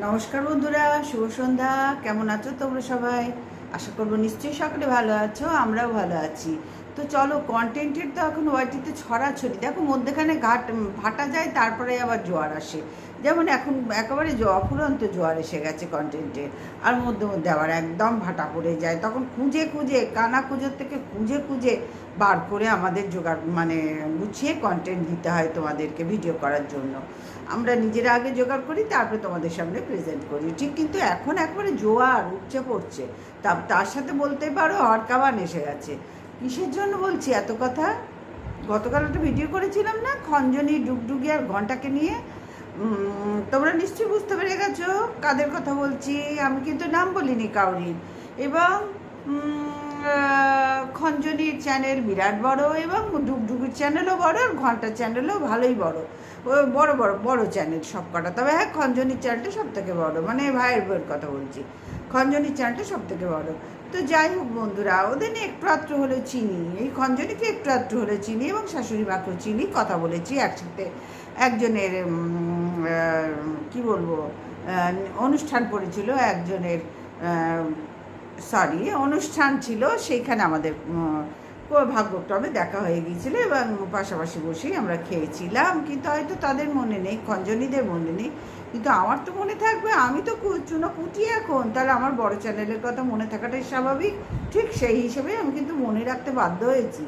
নমস্কার বন্ধুরা, শুভ সন্ধ্যা। কেমন আছো তোমরা সবাই? আশা করব নিশ্চয়ই সকলে ভালো আছো, আমরাও ভালো আছি। তো চলো কন্টেন্টের তো এখন ওয়াইটিতে ছড়াছড়ি। দেখো, মধ্যেখানে ঘাট, ভাটা যায়, তারপরে আবার জোয়ার আসে। যেমন এখন একেবারে অফুরন্ত জোয়ার এসে গেছে কন্টেন্টের আর মধ্যে মধ্যে আবার একদম ভাটা পড়ে যায়। তখন খুঁজে খুঁজে, কানা খুঁজোর থেকে খুঁজে খুঁজে বার করে আমাদের জোগাড় মানে গুছিয়ে কন্টেন্ট দিতে হয় তোমাদেরকে ভিডিও করার জন্য। আমরা নিজেরা আগে জোগাড় করি, তারপরে তোমাদের সামনে প্রেজেন্ট করি। ঠিক কিন্তু এখন একবারে জোয়ার উপচে পড়ছে। তা, তার সাথে বলতে পারো হরকাবান এসে গেছে। কিসের জন্য বলছি? এত কথা? গতকাল একটা ভিডিও করেছিলাম না? খঞ্জনি, ডুগডুগি আর ঘন্টাকে নিয়ে তোমরা নিশ্চয়ই বুঝতে পেরে গেছো কাদের কথা বলছি, আমি কিন্তু নাম বলিনি কাউরির। এবং খঞ্জনির চ্যানেল বিরাট বড় এবং ডুগডুগির চ্যানেলও বড় আর ঘণ্টার চ্যানেলও ভালোই বড়। বড় বড় বড় চ্যানেল সব কটা তবে হ্যাঁ খঞ্জনির চ্যানেলটা সব থেকে বড় মানে ভাইয়ের বইয়ের কথা বলছি। খঞ্জনির চ্যানেলটা সব থেকে বড়। তো যাই হোক বন্ধুরা, ওদের নিয়ে একটু আধটু হলে চিনি। এই খঞ্জনিকে একটু আধটু হলে চিনি এবং শাশুড়ি মাকেও চিনি, কথা বলেছি একসাথে। একজনের কি বলব? অনুষ্ঠান পড়েছিল একজনের সরি অনুষ্ঠান ছিল সেইখানে আমাদের ভাগ্যক্রমে দেখা হয়ে গিয়েছিল এবং পাশাপাশি বসেই আমরা খেয়েছিলাম। কিন্তু হয়তো তাদের মনে নেই, খঞ্জনীদের মনে নেই। কিন্তু আমার তো মনে থাকবে, আমি তো চুনো কুটি এখন। তাহলে আমার বড় চ্যানেলের কথা মনে থাকাটাই স্বাভাবিক। ঠিক সেই হিসেবে আমি কিন্তু মনে রাখতে বাধ্য হয়েছি।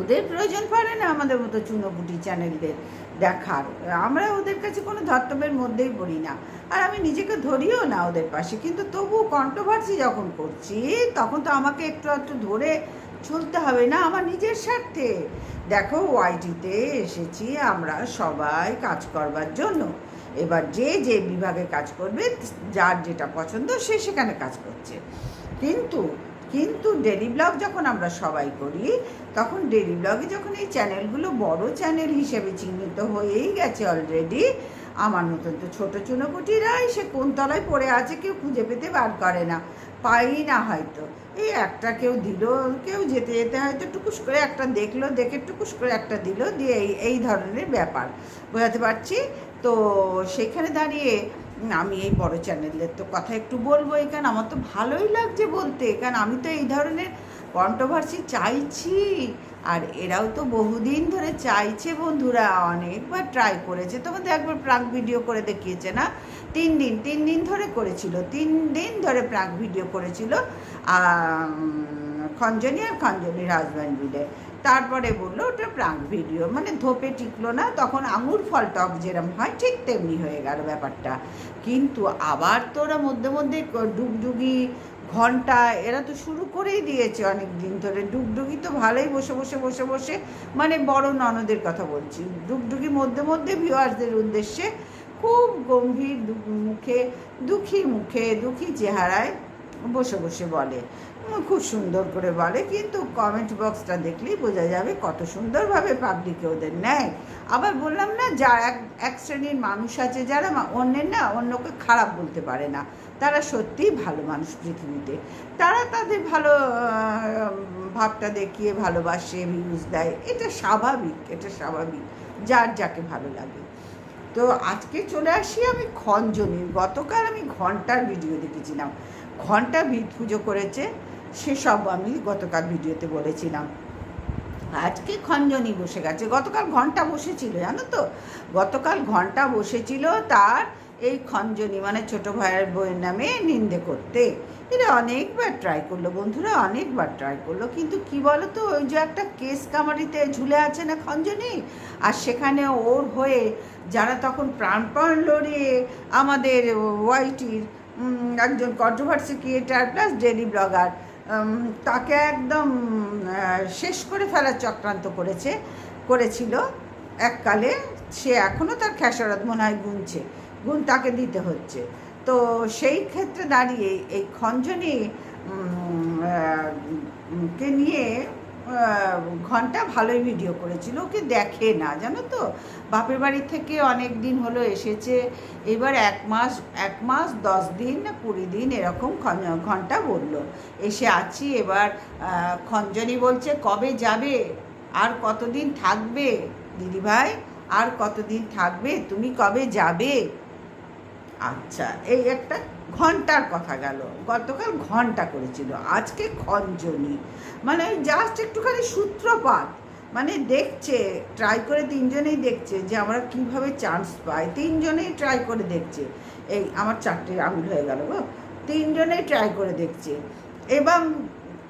ওদের প্রয়োজন পড়ে না আমাদের মতো চুনোপুটি চ্যানেলদের দেখার। আমরা ওদের কাছে কোনো ধর্তব্যের মধ্যেই পড়ি না। আর আমি নিজেকে ধরিও না ওদের পাশে। কিন্তু তবু কন্ট্রোভার্সি যখন করছি, তখন তো আমাকে একটু একটু ধরে চলতে হবে না আমার নিজের স্বার্থে। দেখো ওয়াইটিতে এসেছি আমরা সবাই কাজ করবার জন্য। এবার যে যে বিভাগে কাজ করবে, যার যেটা পছন্দ সে সেখানে কাজ করছে। কিন্তু কিন্তু ডেলি ব্লগ যখন আমরা সবাই করি, তখন ডেলি ব্লগে যখন এই চ্যানেলগুলো বড় চ্যানেল হিসেবে চিহ্নিত হয়েই গেছে অলরেডি আমার মতন তো ছোটো চুনোপুটিরাই সে কোন তলায় পড়ে আছে কেউ খুঁজে পেতে বার করে না। পাই না হয়তো। এই একটা কেউ দিল, কেউ যেতে যেতে হয়তো টুকুস করে একটা দেখল, দেখে টুকুস করে একটা দিল, দিয়ে এই এই ধরনের ব্যাপার। বোঝাতে পারছি? তো সেখানে দাঁড়িয়ে আমি এই বড় চ্যানেলের তো কথা একটু বলব এখানে। আমার তো ভালোই লাগছে বলতে। কারণ আমি তো এই ধরনের কন্ট্রোভার্সি চাইছি। আর এরাও তো বহুদিন ধরে চাইছে বন্ধুরা, অনেকবার ট্রাই করেছে। তোমাদের একবার প্রাক ভিডিও করে দেখিয়েছে না? তিন দিন তিন দিন ধরে করেছিল, তিন দিন ধরে প্রাক ভিডিও করেছিল খঞ্জনি আর খঞ্জনির হাজব্যান্ড মিলে। তারপরে বলল, ওটা প্রাক ভিডিও। মানে ধোপে টিকলো না, তখন আঙুর ফল টক যেরম হয়, ঠিক তেমনি হয়ে গেল ব্যাপারটা। কিন্তু আবার তো ওরা মধ্যে মধ্যে ডুগডুগি ঘণ্টা, এরা তো শুরু করেই দিয়েছে অনেক দিন ধরে। ডুগডুগি তো ভালোই বসে বসে বসে বসে মানে বড় ননদের কথা বলছি। ডুগডুগি মধ্যে মধ্যে ভিউয়ার্সদের উদ্দেশ্যে খুব গম্ভীর মুখে, দুঃখী মুখে, দুঃখী চেহারায় বসে বসে বলে। খুব সুন্দর করে বলে, কিন্তু কমেন্ট বক্সটা দেখলেই বোঝা যাবে কত সুন্দরভাবে পাবলিকে ওদের নেয় আবার বললাম না, যা এক এক শ্রেণির মানুষ আছে যারা অন্যের না, অন্যকে খারাপ বলতে পারে না। তারা সত্যিই ভালো মানুষ পৃথিবীতে। তারা তাদের ভালো ভাবটা দেখিয়ে, ভালোবাসে ভিউজ দেয়। এটা স্বাভাবিক এটা স্বাভাবিক, যার যাকে ভালো লাগে। তো আজকে চলে আসি আমি খঞ্জনির। গতকাল আমি ঘণ্টার ভিডিও দেখেছিলাম। ঘণ্টা ভি- পুজো করেছে। সেসব আমি গতকাল ভিডিওতে বলেছিলাম। আজকে খঞ্জনি বসে গেছে। গতকাল ঘণ্টা বসেছিল, জানো তো? গতকাল ঘণ্টা বসেছিল তার এই খঞ্জনি মানে ছোট ভাইয়ের বইয়ের নামে নিন্দে করতে। এটা অনেকবার ট্রাই করল বন্ধুরা, অনেকবার ট্রাই করল। কিন্তু কি বলো তো ওই যে একটা কেস কামারিতে ঝুলে আছে না খঞ্জনি? আর সেখানে ওর হয়ে যারা তখন প্রাণপণ লড়িয়ে আমাদের ওয়াইটির একজন controversy creator plus daily blogger তাকে একদম শেষ করে ফেলার চক্রান্ত করেছে, করেছিল এককালে। সে এখনও তার খেসারত মনে হয় গুনছে, গুণ তাকে দিতে হচ্ছে। তো সেই ক্ষেত্রে দাঁড়িয়ে এই খঞ্জনি কে নিয়ে ঘণ্টা ভালোই ভিডিও করেছিল, ওকে দেখে না, জানো তো? বাপের বাড়ি থেকে অনেক দিন হলো এসেছে, এবার এক মাস এক মাস, দশ দিন না কুড়ি দিন এরকম ঘণ্টা বলল। এসে আছি এবার খঞ্জনি বলছে, কবে যাবে? আর কতদিন থাকবে? দিদিভাই, আর কতদিন থাকবে? তুমি কবে যাবে? আচ্ছা এই একটা ঘণ্টার কথা গেল। গতকাল ঘণ্টা করেছিল। আজকে খঞ্জনি। মানে জাস্ট একটুখানি সূত্রপাত। মানে দেখছে ট্রাই করে তিনজনেই দেখছে যে আমরা কীভাবে চান্স পাই। তিনজনেই ট্রাই করে দেখছে। এই আমার চারটে আঙুল হয়ে গেল গো। তিনজনেই ট্রাই করে দেখছে। এবং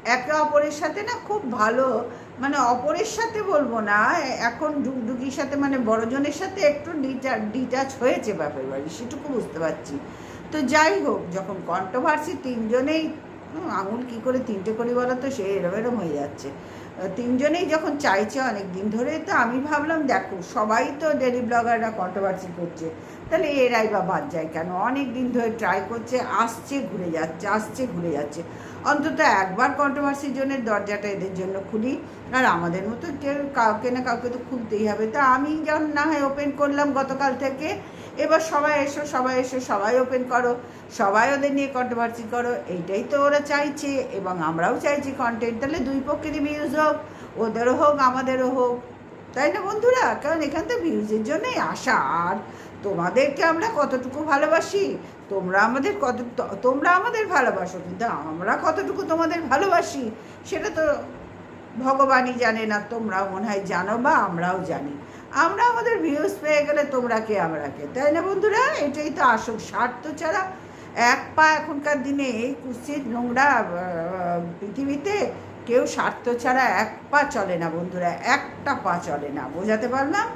একে অপরের সাথে না খুব ভালো মানে অপরের সাথে বলব না, এখন ডুগডুগির সাথে মানে বড়জনের সাথে একটু ডিটা ডিটাচ হয়েছে ব্যাপার বাড়ি সেটুকু বুঝতে পারছি। তো যাই হোক, যখন কন্ট্রোভার্সি তিনজনেই আঙুল কি করে তিনটে করি বলো তো, সে এরম এরম হয়ে যাচ্ছে। তিনজনেই যখন চাইছে অনেক দিন ধরে, তো আমি ভাবলাম, দেখো, সবাই তো ডেলি ব্লগাররা কন্ট্রোভার্সি করছে। তাহলে এরাই বা বাদ যায় কেন? অনেক দিন ধরে ট্রাই করছে, আসছে, ঘুরে যাচ্ছে, আসছে, ঘুরে যাচ্ছে। অন্তত একবার কন্ট্রোভার্সির জন্য দরজাটা এদের জন্য খুলি, আর আমাদের মতো কেউ কাউকে না কাউকে তো খুলতেই হবে। তা আমি যেমন না হয় ওপেন করলাম গতকাল থেকে এবার সবাই এসো সবাই এসো, সবাই ওপেন করো, সবাই ওদের নিয়ে কন্ট্রোভার্সি করো, এইটাই তো ওরা চাইছে এবং আমরাও চাইছি কন্টেন্ট তাহলে দুই পক্ষেরই ভিউজ হোক, ওদেরও হোক, আমাদেরও হোক, তাই না বন্ধুরা? কারণ এখান থেকে ভিউজের জন্যই আসা আর তোমাদেরকে আমরা কতটুকু ভালোবাসি, তোমরা আমাদের কত তো- তোমরা আমাদের ভালোবাসো, কিন্তু আমরা কতটুকু তোমাদের ভালোবাসি, সেটা তো ভগবানই জানে না, তোমরাও মনে হয় জানো বা আমরাও জানি। আমরা আমাদের ভিউজ পেয়ে গেলে তোমরা কে, আমরা কে? তাই না বন্ধুরা? এটাই তো আসল স্বার্থ ছাড়া। এক পা এখনকার দিনে এই কুৎসিত নোংরা পৃথিবীতে কেউ স্বার্থ ছাড়া এক পা চলে না বন্ধুরা, একটা পা চলে না। বোঝাতে পারলাম?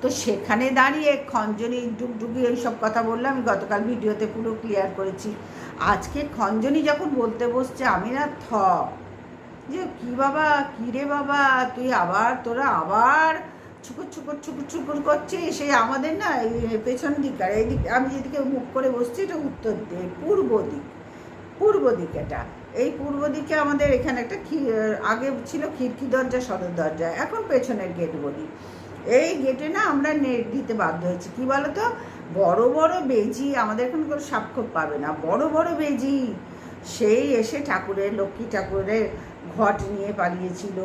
তো সেখানে দাঁড়িয়ে খঞ্জনি, ডুগডুগি এইসব কথা বললাম, আমি গতকাল ভিডিওতে পুরো ক্লিয়ার করেছি। আজকে খঞ্জনি যখন বলতে বসছে, আমি না থ যে কি বাবা, কি রে বাবা, তুই আবার, তোরা আবার ছুকুর ছুকুর ছুকুর ছুকুর করছিস? সেই আমাদের না পেছন দিক আর এইদিক, আমি যেদিকে মুখ করে বসছি, এটা উত্তর দিক, পূর্ব দিক পূর্ব দিক এটা। এই পূর্ব দিকে আমাদের এখানে একটা আগে ছিল খিড়কি দরজা, সদর দরজা, এখন পেছনের গেট বলি। এই গেটে না আমরা নেট দিতে বাধ্য হয়েছি। কি বলতো? বড় বড় বেজি আমাদের এখন কোনো সাক্ষ্য পাবে না। বড় বড় বেজি। সেই এসে ঠাকুরের, লক্ষ্মী ঠাকুরের ঘট নিয়ে পালিয়েছিল,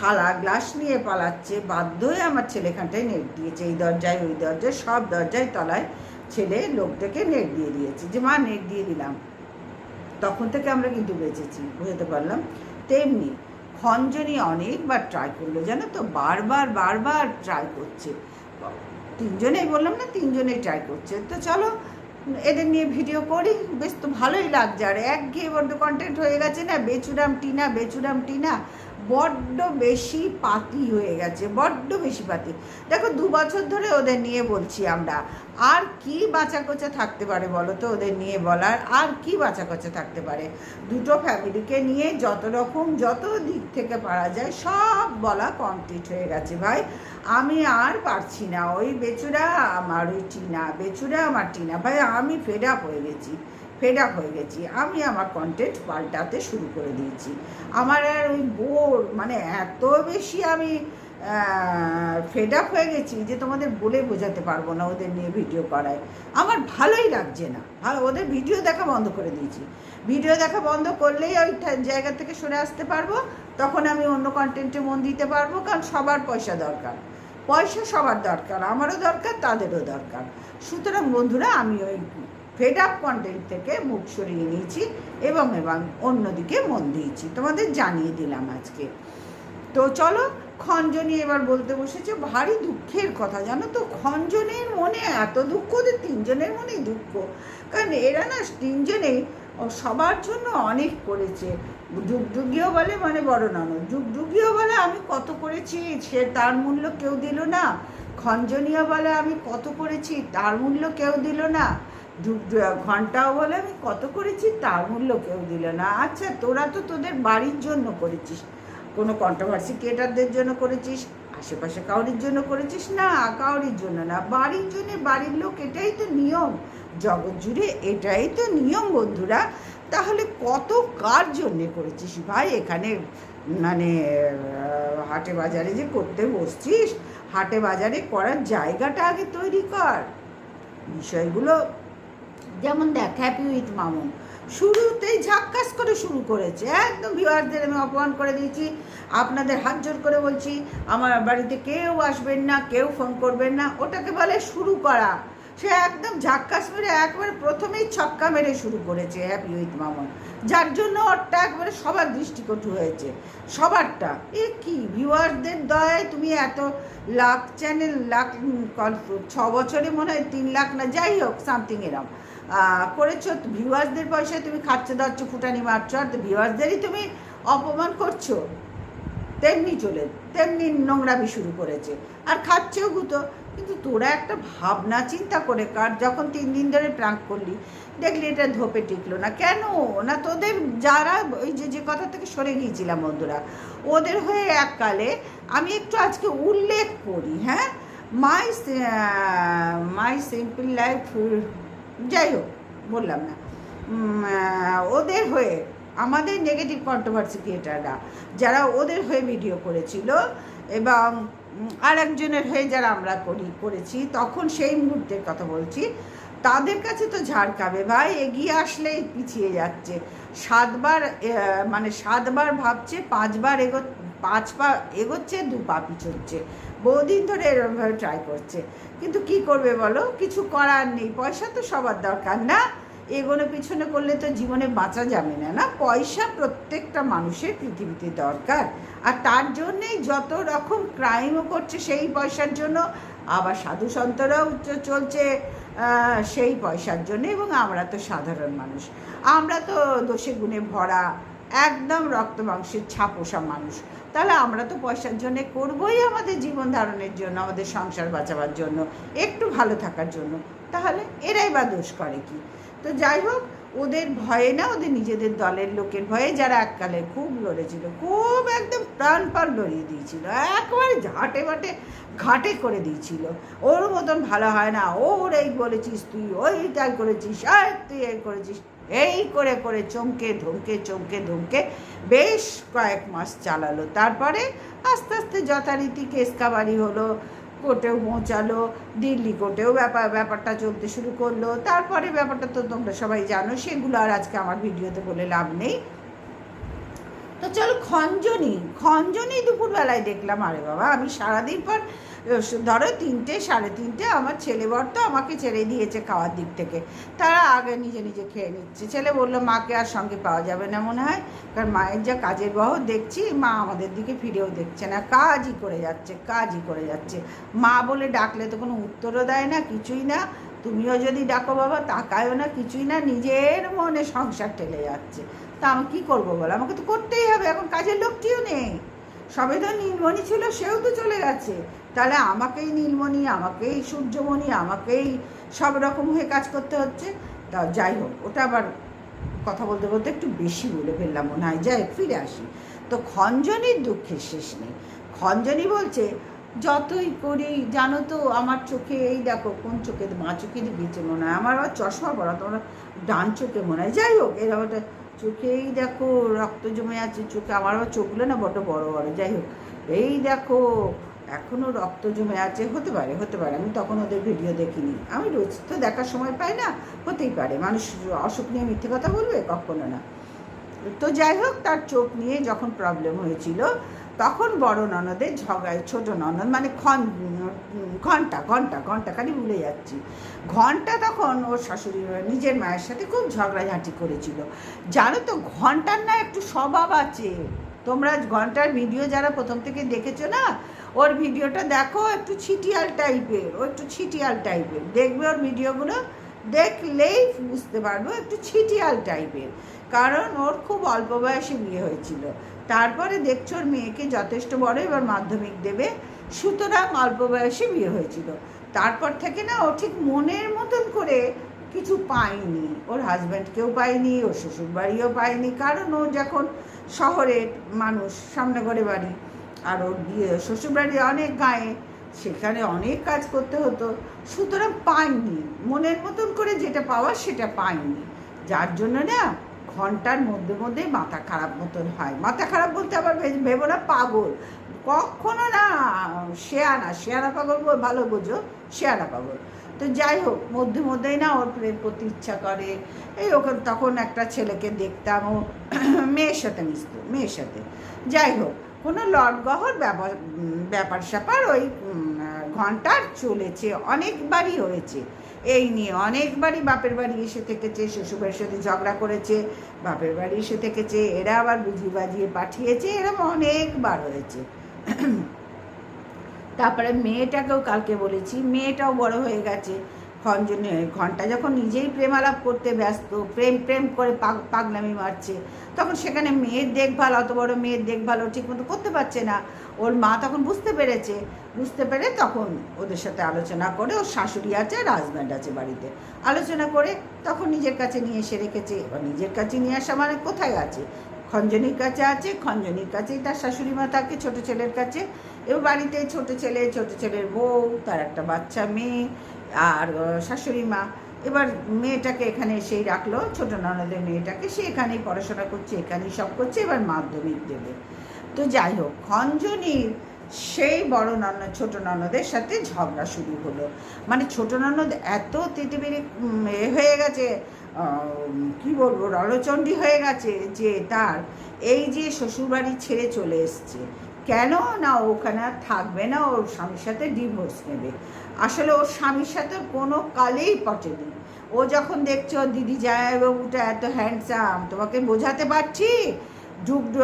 থালা, গ্লাস নিয়ে পালাচ্ছে বাধ্য হয়ে আমার ছেলেখানটায় নেট দিয়েছে। এই দরজায়, ওই দরজায়, সব দরজায় তলায় ছেলে লোকটাকে নেট দিয়ে দিয়েছে। যে মা, নেট দিয়ে দিলাম। তখন থেকে আমরা কিন্তু বেঁচেছি, বুঝতে পারলাম। তেমনি খঞ্জনি অনেকবার ট্রাই করল, জানো তো? বারবার বারবার ট্রাই করছে। তিনজনেই বললাম না, তিনজনেই ট্রাই করছে। তো চলো এদের নিয়ে ভিডিও করি, বেশ তো ভালোই লাগছে। আর একঘেয়ে বড্ড কন্টেন্ট হয়ে গেছে না, বেচুরাম টিনা বেচুরাম টিনা। বড্ড বেশি পাতি হয়ে গেছে, বড্ড বেশি পাতি। দেখো, দু বছর ধরে ওদের নিয়ে বলছি আমরা, আর কি বাঁচা কোচা থাকতে পারে বলো তো ওদের নিয়ে বলার? আর কি বাঁচা কোচা থাকতে পারে? দুটো ফ্যামিলিকে নিয়ে যত রকম, যত দিক থেকে পারা যায়, সব বলা কমপ্লিট হয়ে গেছে ভাই। আমি আর পারছি না, ওই বেচুরা আমার, ওই টিনা, বেচুরা আমার টিনা। ভাই, আমি ফেড আপ হয়ে গেছি। ফেড আপ হয়ে গেছি। আমি আমার কন্টেন্ট পাল্টাতে শুরু করে দিয়েছি। আমার আর ওই বোর মানে এত বেশি আমি ফেড আপ হয়ে গেছি যে তোমাদের বলে বোঝাতে পারব না ওদের নিয়ে ভিডিও করায়। আমার ভালোই লাগছে না। ভালো, ওদের ভিডিও দেখা বন্ধ করে দিয়েছি। ভিডিও দেখা বন্ধ করলেই ওই জায়গা থেকে সরে আসতে পারব, তখন আমি অন্য কন্টেন্টে মন দিতে পারব, কারণ সবার পয়সা দরকার। পয়সা সবার দরকার, আমারও দরকার, তাদেরও দরকার। সুতরাং বন্ধুরা, আমি ওই ফেড আপ কন্টেন্ট থেকে মুখ সরিয়ে নিয়েছি এবং এবং অন্যদিকে মন দিয়েছি। তোমাদের জানিয়ে দিলাম আজকে। তো চলো খঞ্জনি এবার বলতে বসেছে, ভারী দুঃখের কথা। জানো তো খঞ্জনের মনে এত দুঃখ ওদের তিনজনের মনেই দুঃখ। কারণ এরা না তিনজনেই সবার জন্য অনেক করেছে। যুগযুগিও বলে মানে বড় ননদ যুগযুগিও বলে আমি কত করেছি, সে তার মূল্য কেউ দিল না। খঞ্জনীয় বলে আমি কত করেছি, তার মূল্য কেউ দিল না। যুগ ঘন্টাও বলে আমি কত করেছি? তার মূল্য কেউ দিল না। আচ্ছা তোরা তো তোদের বাড়ির জন্য করেছিস। কোনো কন্ট্রোভার্সি ক্রিয়েটারদের জন্য করেছিস? আশেপাশে কাউরির জন্য করেছিস? না, কাউরির জন্য না। বাড়ির জন্য বাড়ির লোক, এটাই তো নিয়ম। জগৎ জুড়ে এটাই তো নিয়ম, বন্ধুরা। তাহলে কত কার জন্যে করেছিস? ভাই, এখানে মানে হাটে বাজারে যে করতে বসছিস, হাটে বাজারে করার জায়গাটা আগে তৈরি কর। বিষয়গুলো যেমন দেখ হ্যাপি উইথ মামুন শুরুতেই ঝাক্কাস করে শুরু করেছে। একদম ভিউয়ারদের আমি অপমান করে দিয়েছি। আপনাদের হাত জোর করে বলছি, আমার বাড়িতে কেউ আসবেন না, কেউ ফোন করবেন না। ওটাকে বলে শুরু করা। সে একদম ঝাক্কাস মেরে একবারে প্রথমেই ছক্কা মেরে শুরু করেছে হ্যাপি উইথ মামন যার জন্য ওরটা একবারে সবার দৃষ্টিকটু হয়েছে। সবারটা। এ কি? ভিউয়ারদের দয়ায় তুমি এত লাখ চ্যানেল লাখ ছ বছরে মনে হয় তিন লাখ না, যাই হোক সামথিং এরম। করেছ ভিউয়ার্সদের পয়সায় তুমি খাচ্ছে, দাচ্ছ, ফুটানি মারছো, আর ভিউয়ার্সদেরই তুমি অপমান করছ। তেমনি চলে, তেমনি নোংরামি শুরু করেছে। আর খাচ্ছেও গুতো, কিন্তু তোরা একটা ভাবনা, চিন্তা করে কার, যখন তিন দিন ধরে প্রাঙ্ক করলি, দেখলি এটা ধোপে টিকলো না। কেন? না তোদের যারা, ওই যে যে কথা থেকে সরে গিয়েছিলাম বন্ধুরা, ওদের হয়ে এককালে আমি একটু আজকে উল্লেখ করি হ্যাঁ? মাই মাই সিম্পল লাইফ যাই হোক বললাম না। ওদের হয়ে, আমাদের নেগেটিভ কন্ট্রোভার্সি ক্রিয়েটাররা যারা ওদের হয়ে ভিডিও করেছিল এবং আর একজনের হয়ে যারা আমরা করি, করেছি, তখন সেই মুহূর্তের কথা বলছি, তাদের কাছে তো ঝাড় খাবে। ভাই, এগিয়ে আসলেই পিছিয়ে যাচ্ছে। সাতবার মানে সাতবার ভাবছে, পাঁচবার এগো পাঁচ পা এগোচ্ছে দু পা পিছোচ্ছে। বহুদিন ধরে এরকমভাবে ট্রাই করছে। কিন্তু কি করবে বলো? কিছু করার নেই। পয়সা তো সবার দরকার, না? এগোনো পিছনে করলে তো জীবনে বাঁচা যাবে না না? পয়সা প্রত্যেকটা মানুষের পৃথিবীতে দরকার। আর তার জন্যেই যত রকম ক্রাইমও করছে সেই পয়সার জন্য, আবার সাধু সন্তরাও চলছে সেই পয়সার জন্য এবং আমরা তো সাধারণ মানুষ। আমরা তো দোষে গুণে ভরা, একদম রক্ত মাংসের ছাপোষা মানুষ। তাহলে আমরা তো পয়সার জন্যে করবই আমাদের জীবন ধারণের জন্য, আমাদের সংসার বাঁচাবার জন্য, একটু ভালো থাকার জন্য। তাহলে এরাই বা দোষ করে কি? তো যাই হোক, ওদের ভয়ে না, ওদের নিজেদের দলের লোকের ভয়ে যারা এককালে খুব লড়েছিল, খুব একদম প্রাণপাল লড়িয়ে দিয়েছিল, একবারে ঝাঁটে বাটে ঘাটে করে দিয়েছিল। ওর মতন ভালো হয় না, ওর এই বলেছিস তুই, ওই ওইটাই করেছিস, আর তুই এই করেছিস, এই করে করে চমকে ধমকে চমকে ধমকে বেশ কয়েক মাস চালালো। তারপরে আস্তে আস্তে যথারীতি কেস কাবারি হলো, কোর্টেও পৌঁছালো, দিল্লি কোর্টেও ব্যাপার ব্যাপারটা চলতে শুরু করল। তারপরে ব্যাপারটা তো তোমরা সবাই জানো, সেগুলো আর আজকে আমার ভিডিওতে বলে লাভ নেই। তো চলো, খঞ্জনি খঞ্জনি দুপুরবেলায় দেখলাম। আরে বাবা, আমি সারাদিন পর ধরো তিনটে, সাড়ে তিনটে আমার ছেলে বর তো আমাকে ছেড়ে দিয়েছে খাওয়ার দিক থেকে। তারা আগে নিজে নিজে খেয়ে নিচ্ছে। ছেলে বলল, মাকে আর সঙ্গে পাওয়া যাবে না মনে হয়। কারণ মায়ের যা কাজের বহ, দেখছি মা আমাদের দিকে ফিরেও দেখছে না। কাজই করে যাচ্ছে, কাজই করে যাচ্ছে। মা বলে ডাকলে তো কোনো উত্তরও দেয় না, কিছুই না। তুমিও যদি ডাকো বাবা, তাকায়ও না, কিছুই না। নিজের মনে সংসার ঠেলে যাচ্ছে। তা আমি কী করব বলো? আমাকে তো করতেই হবে। এখন কাজের লোকটিও নেই। সবে তো নীলমণি ছিল, সেও তো চলে গেছে। তাহলে আমাকেই নীলমণি, আমাকেই সূর্যমণি, আমাকেই সব রকম হয়ে কাজ করতে হচ্ছে। তা যাই হোক, ওটা আবার কথা বলতে বলতে একটু বেশি বলে ফেললাম মনে হয়। যাই ফিরে আসি। তো খঞ্জনির দুঃখের শেষ নেই। খঞ্জনি বলছে, যতই করি, জানো তো, আমার চোখে এই দেখো, কোন চোখে মা চোখে দিয়েছে মনে হয়। আমার আবার চশমা পড়া তোমরা ডান চোখে মনে হয়। যাই হোক, এরকম চোখে এই দেখো রক্ত জমে আছে, চোখে আমার আবার চোখগুলো না বড় বড় বড়, যাই হোক। এই দেখো এখনও রক্ত জমে আছে, হতে পারে হতে পারে, আমি তখন ওদের ভিডিও দেখিনি। আমি রোজ তো দেখার সময় পাই না, হতেই পারে, মানুষ অসুখ নিয়ে মিথ্যে কথা বলবে, কখনো না। তো যাই হোক, তার চোখ নিয়ে যখন প্রবলেম হয়েছিল তখন বড় ননদের ঝগড়ায়, ছোট ননদ মানে ঘণ্টা ঘণ্টা ঘণ্টা খালি ভুলে যাচ্ছি। ঘণ্টা তখন ওর শাশুড়ি নিজের মায়ের সাথে খুব ঝগড়াঝাঁটি করেছিল। জানো তো, ঘণ্টার না একটু স্বভাব আছে। তোমরা ঘণ্টার ভিডিও যারা প্রথম থেকে দেখেছ না, ওর ভিডিওটা দেখো একটু ছিটিয়াল টাইপের, ও একটু ছিটিয়াল টাইপের। দেখবে ওর ভিডিওগুলো, দেখলেই বুঝতে পারব একটু ছিটিয়াল টাইপের। কারণ ওর খুব অল্প বয়সে বিয়ে হয়েছিল। তারপরে দেখছ ওর মেয়েকে যথেষ্ট বড় এবার মাধ্যমিক দেবে, সুতরাং অল্প বয়সে বিয়ে হয়েছিল। তারপর থেকে না ও ঠিক মনের মতন করে কিছু পায়নি। ওর হাজব্যান্ডকেও পায়নি, ওর শ্বশুর বাড়িও পায়নি। কারণ ও যখন শহরের মানুষ, সামনে ঘরে বাড়ি, আর ওর বিয়ে, শ্বশুরবাড়ি অনেক গায়ে, সেখানে অনেক কাজ করতে হতো। সুতরাং পায়নি। মনের মতন করে যেটা পাওয়া সেটা পায়নি। যার জন্য না ঘণ্টার মধ্যে মধ্যে মাথা খারাপ মতন হয়। মাথা খারাপ বলতে আবার ভেবো না, পাগল। কখনো না, শেয়ানা শেয়ানা পাগল ভালো বোঝো, শেয়ানা পাগল। তো যাই হোক, মধ্যে মধ্যেই না ওর প্রেম করতে ইচ্ছা করে। এই ওখানে তখন একটা ছেলেকে দেখতাম, ও মেয়ের সাথে মিশতো, মেয়ের সাথে। যাই হোক, কোনো লটগহর ব্যাপার ব্যাপার স্যাপার ওই ঘণ্টার চলেছে, অনেকবারই হয়েছে। এই নিয়ে অনেকবারই বাপের বাড়ি এসে থেকেছে, শ্বশুরবাড়ির সাথে ঝগড়া করেছে, বাপের বাড়ি এসে থেকেছে, এরা আবার বুঝিয়ে বাজিয়ে পাঠিয়েছে, এরকম অনেকবার হয়েছে। তারপরে মেয়েটাকেও কালকে বলেছি, মেয়েটাও বড় হয়ে গেছে খঞ্জনে ঘণ্টা যখন নিজেই প্রেমালাপ করতে ব্যস্ত, প্রেম প্রেম করে পাগ পাগলামি মারছে, তখন সেখানে মেয়ের দেখভাল, অত বড় মেয়ের দেখভাল ও ঠিকমতো করতে পারছে না। ওর মা তখন বুঝতে পেরেছে, বুঝতে পেরে তখন ওদের সাথে আলোচনা করে, ওর শাশুড়ি আছে আর হাজব্যান্ড আছে বাড়িতে। আলোচনা করে তখন নিজের কাছে নিয়ে এসে রেখেছে। এবার নিজের কাছে নিয়ে আসা মানে কোথায় আছে? খঞ্জনির কাছে আছে, খঞ্জনির কাছেই তার শাশুড়ি মা থাকে ছোটো ছেলের কাছে। এবার বাড়িতে ছোট ছেলে, ছোট ছেলের বউ, তার একটা বাচ্চা মেয়ে আর শাশুড়ি মা এবার মেয়েটাকে এখানে এসেই রাখল, ছোট ননদের মেয়েটাকে। সে এখানেই পড়াশোনা করছে, এখানেই সব করছে, এবার মাধ্যমিক দেবে। তো যাই হোক খঞ্জনির সেই বড় ননদ ছোট ননদের সাথে ঝগড়া শুরু হলো। মানে ছোট ননদ এত তেতেবেরে এ হয়ে গেছে কি বলব রলচণ্ডী হয়ে গেছে যে তার এই যে শ্বশুরবাড়ি ছেড়ে চলে এসছে। কেন না ওখানে আর থাকবে না, ওর স্বামীর সাথে ডিভোর্স নেবে। আসলে ওর স্বামীর সাথে কোনো কালেই পটেনি। ও যখন দেখছ দিদি জামাইবাবুটা এত হ্যান্ডসাম তোমাকে বোঝাতে পারছি? ডুব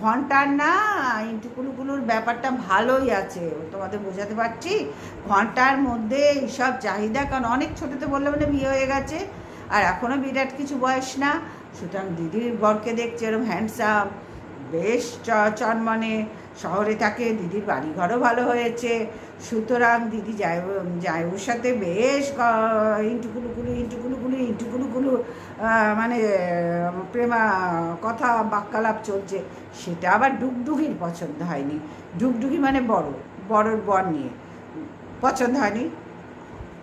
ঘণ্টার না ইন্টুকুলুকুলুর ব্যাপারটা ভালোই আছে। তোমাদের বোঝাতে পারছি? ঘণ্টার মধ্যে এইসব চাহিদা, কারণ অনেক ছোটোতে বললে মানে বিয়ে হয়ে গেছে, আর এখনও বিরাট কিছু বয়স না। সুতরাং দিদির বরকে দেখছে এরকম হ্যান্ডসাম বেশ চ- চনমনে শহরে থাকে, দিদির বাড়িঘরও ভালো হয়েছে। সুতরাং দিদি জায়ু জায়ুর সাথে বেশ ইন্টুকুলুকুলু ইন্টুকুলুকুলু ইন্টুকুলুকুলু মানে প্রেমা, কথা বাক্যালাপ চলছে। সেটা আবার ডুগডুগির পছন্দ হয়নি। ডুগডুগি মানে বড়, বড়র বর নিয়ে। পছন্দ হয়নি।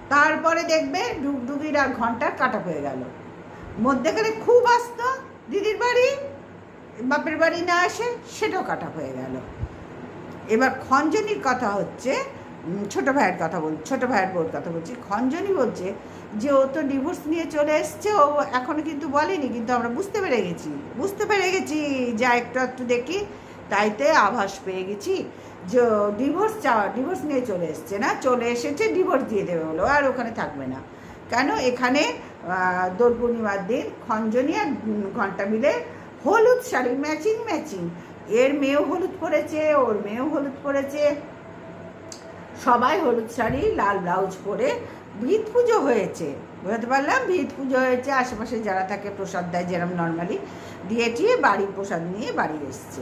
তারপরে দেখবে ডুগডুগির আর ঘণ্টার কাটা হয়ে গেল। মধ্যেখানে খুব আসতো দিদির বাড়ি, বাপের বাড়ি না আসে সেটাও কাটা হয়ে গেল। এবার খঞ্জনির কথা হচ্ছে ছোট ভাইয়ের কথা বল, ছোট ভাইয়ের বউর কথা বলছি। খঞ্জনি বলছে যে, ও তো ডিভোর্স নিয়ে চলে এসছে, ও এখনও কিন্তু বলেনি, কিন্তু আমরা বুঝতে পেরে গেছি, বুঝতে পেরে গেছি। যা একটু একটু দেখি, তাইতে আভাস পেয়ে গেছি যে ডিভোর্স চাওয়া ডিভোর্স নিয়ে চলে এসছে না? চলে এসেছে ডিভোর্স দিয়ে দেবে বলো আর ওখানে থাকবে না। কেন? এখানে দোল পূর্ণিমার দিন খঞ্জনি আর ঘণ্টা মিলে হলুদ শাড়ি ম্যাচিং ম্যাচিং এর মেয়েও হলুদ পরেছে, ওর মেয়েও হলুদ পরেছে। সবাই হলুদ শাড়ি, লাল ব্লাউজ পরে ভিত পুজো হয়েছে। বুঝতে পারলাম? ভিত পুজো হয়েছে, আশেপাশে যারা থাকে প্রসাদ দেয় যেরকম নর্মালি দিয়ে টিয়ে বাড়ি প্রসাদ নিয়ে বাড়ি এসছে।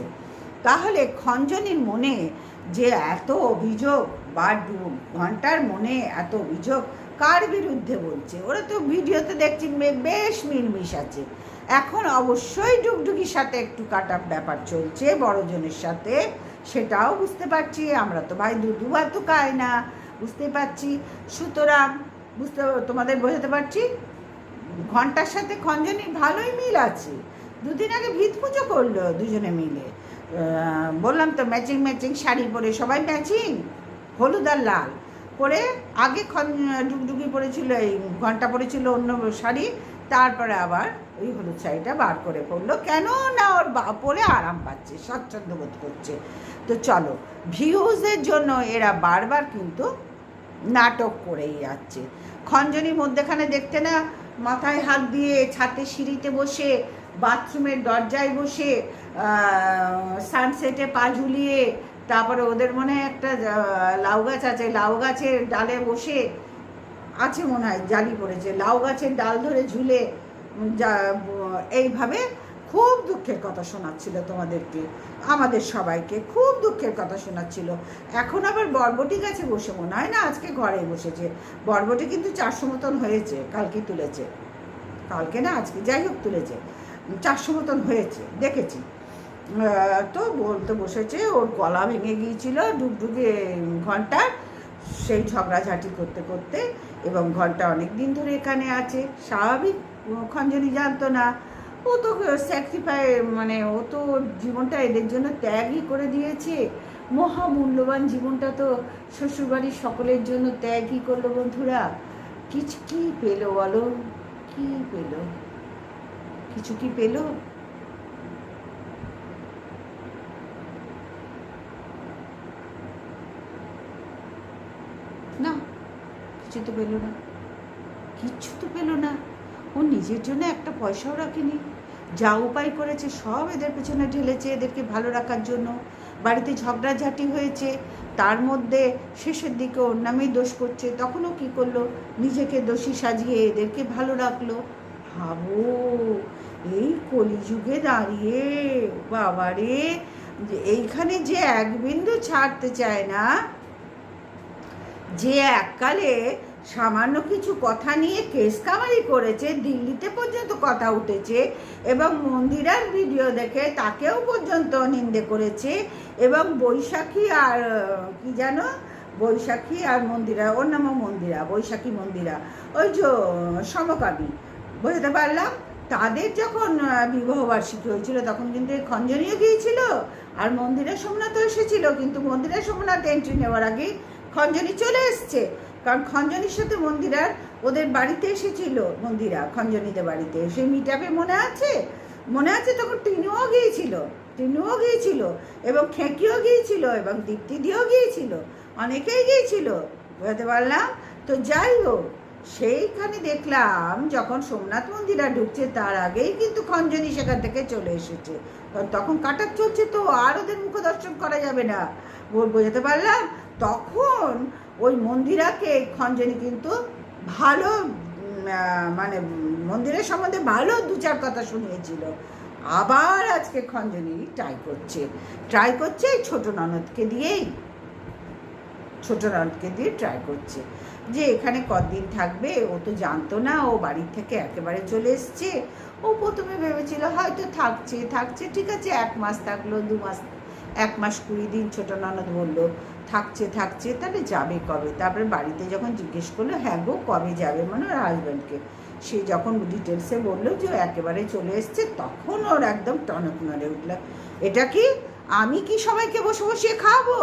তাহলে খঞ্জনির মনে যে এত অভিযোগ বা দু- ঘণ্টার মনে এত অভিযোগ, কার বিরুদ্ধে বলছে? ওরা তো ভিডিওতে দেখছি বেশ মিলমিশ আছে। এখন অবশ্যই ডুগডুগির সাথে একটু কাটার ব্যাপার চলছে, বড়জনের সাথে সেটাও বুঝতে পারছি, আমরা তো ভাই দু দুবার তো খাই না, বুঝতে পারছি। সুতরাং বুঝতে তোমাদের বোঝাতে পারছি? ঘণ্টার সাথে খঞ্জনির ভালোই মিল আছে। দুদিন আগে ভিত পুজো করল দুজনে মিলে। বললাম তো ম্যাচিং ম্যাচিং শাড়ি পরে সবাই ম্যাচিং হলুদ আর লাল। পরে আগে খন ডুগডুগি পরেছিল, এই ঘণ্টা পরেছিল অন্য শাড়ি, তারপরে আবার ওই হলুদ শাড়িটা বার করে পড়ল কেন না ওর বা পরে আরাম পাচ্ছে, স্বাচ্ছন্দ্য বোধ করছে। তো চলো, ভিউজের জন্য এরা বারবার কিন্তু নাটক করেই যাচ্ছে। খঞ্জনি মধ্যেখানে দেখতে না, মাথায় হাত দিয়ে ছাতে সিঁড়িতে বসে, বাথরুমের দরজায় বসে সানসেটে পা ঝুলিয়ে, তারপরে ওদের মনে হয় একটা লাউ গাছ আছে, লাউ গাছের ডালে বসে, আছে মনে হয় জালি পড়েছে, লাউ গাছের ডাল ধরে ঝুলে যা, এইভাবে খুব দুঃখের কথা শোনাচ্ছিল তোমাদেরকে, আমাদের সবাইকে খুব দুঃখের কথা শোনাচ্ছিল। এখন আবার বরবটি গাছে বসে মনে হয় না আজকে ঘরে বসেছে। বরবটি কিন্তু চারশো মতন হয়েছে, কালকে তুলেছে। কালকে না, আজকে, যাই হোক তুলেছে। চারশো মতন হয়েছে, দেখেছি। তো বলতে বসেছে, ওর গলা ভেঙে গিয়েছিল ডুগডুগে ঘণ্টা সেই ঝগড়াঝাটি করতে করতে, এবং ঘণ্টা অনেক দিন ধরে এখানে আছে, স্বাভাবিক। খঞ্জনি জানতো না। ও তো স্যাক্রিফাই মানে ও তো জীবনটা এদের জন্য ত্যাগই করে দিয়েছে। মহামূল্যবান জীবনটা তো শ্বশুরবাড়ির সকলের জন্য ত্যাগই করল বন্ধুরা। কিছু কি পেল বলো? কি পেল? কিছু কি পেল? না, কিছু তো পেল না। কিচ্ছু তো পেল না। ও নিজের জন্য একটা পয়সাও রাখেনি। যা উপায় করেছে সব এদের পেছনে ঢেলেছে এদেরকে ভালো রাখার জন্য। বাড়িতে ঝগড়াঝাটি হয়েছে, তার মধ্যে শেষের দিকে ওর নামেই দোষ করছে। তখনও কি করল? নিজেকে দোষী সাজিয়ে এদেরকে ভালো রাখল। ভাবো, এই কলিযুগে দাঁড়িয়ে বাবারে এইখানে যে এক বিন্দু ছাড়তে চায় না, যে এককালে সামান্য কিছু কথা নিয়ে কেস কামারি করেছে, দিল্লিতে পর্যন্ত কথা উঠেছে এবং মন্দিরার ভিডিও দেখে তাকেও পর্যন্ত নিন্দে করেছে এবং বৈশাখী আর, কি জানো? বৈশাখী আর মন্দিরা, ওর নামও মন্দিরা, বৈশাখী মন্দিরা। ওই যে, সমকামী। বুঝতে পারলাম? তাদের যখন বিবাহবার্ষিকী হয়েছিল, তখন কিন্তু এই খঞ্জনীয় গিয়েছিল আর মন্দিরের সোমনাথও এসেছিল, কিন্তু মন্দিরের সোমনাথ এন্ট্রি নেওয়ার আগেই খঞ্জনী চলে এসছে। কারণ খঞ্জনির সাথে মন্দিরার ওদের বাড়িতে এসেছিল মন্দিরা, খঞ্জনীদের বাড়িতে। সেই মিটাপে মনে আছে? মনে আছে তখন টিনুও গিয়েছিল টিনুও গিয়েছিল এবং খেঁকিও গিয়েছিল এবং দীপ্তিদিও গিয়েছিল। অনেকেই গিয়েছিল, বুঝতে পারলাম? তো যাই হোক, সেইখানে দেখলাম যখন সোমনাথ মন্দিরা ঢুকছে তার আগেই কিন্তু খঞ্জনি সেখান থেকে চলে এসেছে। কারণ তখন কাটার চলছে তো, আর ওদের মুখ দর্শন করা যাবে না। বোঝাতে পারলাম? তখন ওই মন্দিরাকে খঞ্জনি কিন্তু ভালো মানে মন্দিরের সম্বন্ধে ভালো দু চার কথা শুনিয়েছিল। আবার আজকে খঞ্জনি ট্রাই করছে। ট্রাই করছে ছোট ননদকে দিয়েই। ছোট ননদকে দিয়ে ট্রাই করছে। যে এখানে কদিন থাকবে? ও তো জানতো না। ও বাড়ির থেকে একেবারে চলে এসছে। ও প্রথমে ভেবেছিল হয়তো থাকছে থাকছে, ঠিক আছে, এক মাস থাকল, দু মাস, এক মাস কুড়ি দিন ছোট ননদ বলল থাকছে থাকছে, তাহলে যাবে কবে? তারপরে বাড়িতে যখন জিজ্ঞেস করল হ্যাঁ গো, কবে যাবে? মানে ওর হাজব্যান্ডকে সে যখন ডিটেলসে বলল যে একেবারে চলে এসছে, তখন ওর একদম টনক নড়ে উঠল। এটা কি? আমি কি সবাইকে বসে বসিয়ে খাওয়াবো?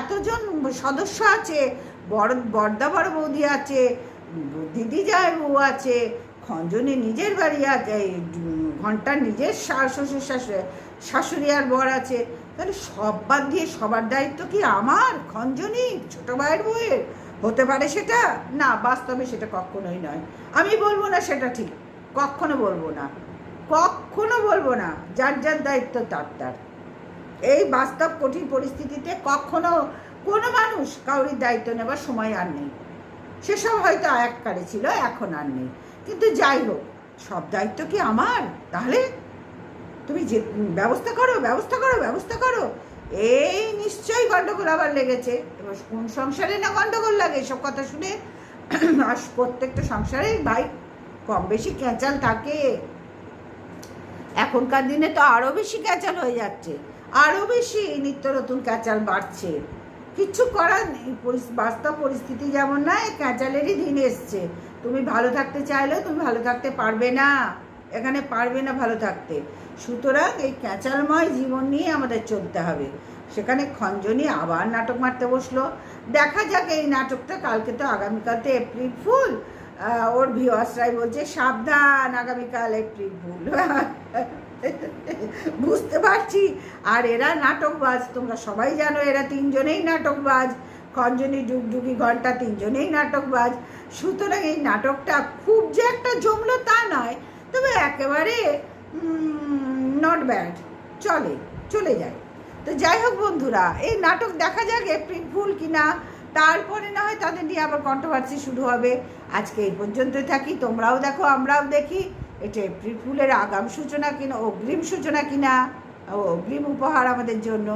এতজন সদস্য আছে বড় বড়দা বড় বৌদি আছে, দিদি যায়, বউ আছে, খঞ্জনে নিজের বাড়ি আছে, এই ঘণ্টার নিজের শাশুড়ি শাশুড়ি আর বর আছে। তাহলে সব বাদ দিয়ে সবার দায়িত্ব কি আমার? খঞ্জনি ছোট ভাইয়ের বইয়ের হতে পারে সেটা? না, বাস্তবে সেটা কখনোই নয়। আমি বলব না সেটা ঠিক, কখনো বলব না। কখনো বলব না, যার যার দায়িত্ব তার তার। এই বাস্তব কঠিন পরিস্থিতিতে কখনো কোনো মানুষ কাউরির দায়িত্ব নেবার সময় আর নেই। সেসব হয়তো এককালে ছিল, এখন আর নেই। কিন্তু যাই হোক, সব দায়িত্ব কি আমার? তাহলে তুমি যে ব্যবস্থা করো ব্যবস্থা করো ব্যবস্থা করো। এই নিশ্চয়ই গন্ডগোল আবার লেগেছে। এবার কোন সংসারে না গন্ডগোল লাগে, এসব কথা শুনে আর প্রত্যেকটা সংসারেই ভাই, কম বেশি ক্যাঁচাল থাকে। এখনকার দিনে তো আরও বেশি ক্যাঁচাল হয়ে যাচ্ছে। আরও বেশি নিত্য নতুন ক্যাঁচাল বাড়ছে। কিচ্ছু করার নেই বাস্তব পরিস্থিতি যেমন না ক্যাচালেরই দিন এসছে। তুমি ভালো থাকতে চাইলেও তুমি ভালো থাকতে পারবে না। এখানে পারবে না ভালো থাকতে। সুতরাং এই ক্যাচালময় জীবন নিয়ে আমাদের চলতে হবে। সেখানে খঞ্জনি আবার নাটক মারতে বসল। দেখা যাক এই নাটকটা কালকে তো আগামীকাল তো এপ্রিল ফুল। ওর ভিওয়াসরাই বলছে, সাবধান, আগামীকাল এপ্রিল ফুল। বুঝতে পারছি। আর এরা নাটকবাজ, তোমরা সবাই জানো এরা তিনজনেই নাটকবাজ। খঞ্জনি, ডুগডুগি ঘণ্টা তিনজনেই নাটকবাজ। সুতরাং এই নাটকটা খুব যে একটা জমলো তা নয় তবে একেবারে নট ব্যাড চলে চলে যায়। তো যাই হোক বন্ধুরা, এই নাটক দেখা যাক এপ্রিল ফুল কিনা। তারপরে না হয় তাদের নিয়ে আবার কন্ট্রোভার্সি শুরু হবে। আজকে এই পর্যন্তই থাকি। তোমরাও দেখো, আমরাও দেখি। এটা এপ্রিল ফুলের আগাম সূচনা কিনা, অগ্রিম সূচনা কিনা অগ্রিম উপহার আমাদের জন্য।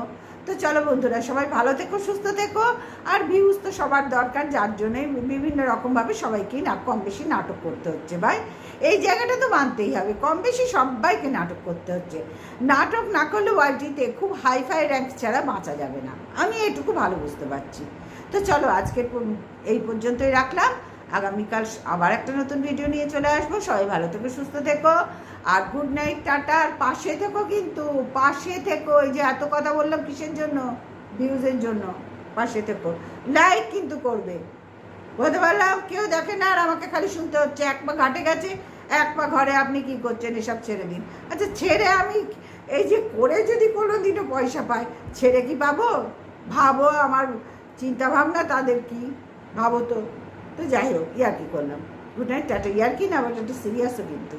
তো চলো বন্ধুরা, সবাই ভালো থেকো, সুস্থ থেকো। আর ভিউজ তো সবার দরকার, যার জন্যে বিভিন্ন রকমভাবে সবাইকেই না কম বেশি নাটক করতে হচ্ছে। ভাই এই জায়গাটা তো মানতেই হবে। কম বেশি সবাইকে নাটক করতে হচ্ছে। নাটক না করলে ওয়ার্ল্ডটিতে খুব হাইফাই র্যাঙ্ক ছাড়া বাঁচা যাবে না। আমি এটুকু ভালো বুঝতে পারছি। তো চলো আজকে এই পর্যন্তই রাখলাম। আগামীকাল আবার একটা নতুন ভিডিও নিয়ে চলে আসব। সবাই ভালো থেকো, সুস্থ থেকো। আর গুড নাইট টাটা। আর পাশে থেকো কিন্তু, পাশে থেকো। এই যে এত কথা বললাম কিসের জন্য? ভিউজের জন্য। পাশে থেকো। লাইক কিন্তু করবে। পারলাম কেউ দেখে না, আর আমাকে খালি শুনতে হচ্ছে। এক পা ঘাটে গেছে, এক পা ঘরে আপনি কি করছেন, এসব ছেড়ে দিন। আচ্ছা ছেড়ে আমি এই যে করে যদি কোনো দিনও পয়সা পাই, ছেড়ে কি পাবো? ভাবো আমার চিন্তা ভাবনা তাদের কি? ভাবো তো। তো যাই হোক ইয়ার কি করলাম। Good night tata. ইয়ার কি না বাট একটা সিরিয়াসও কিন্তু।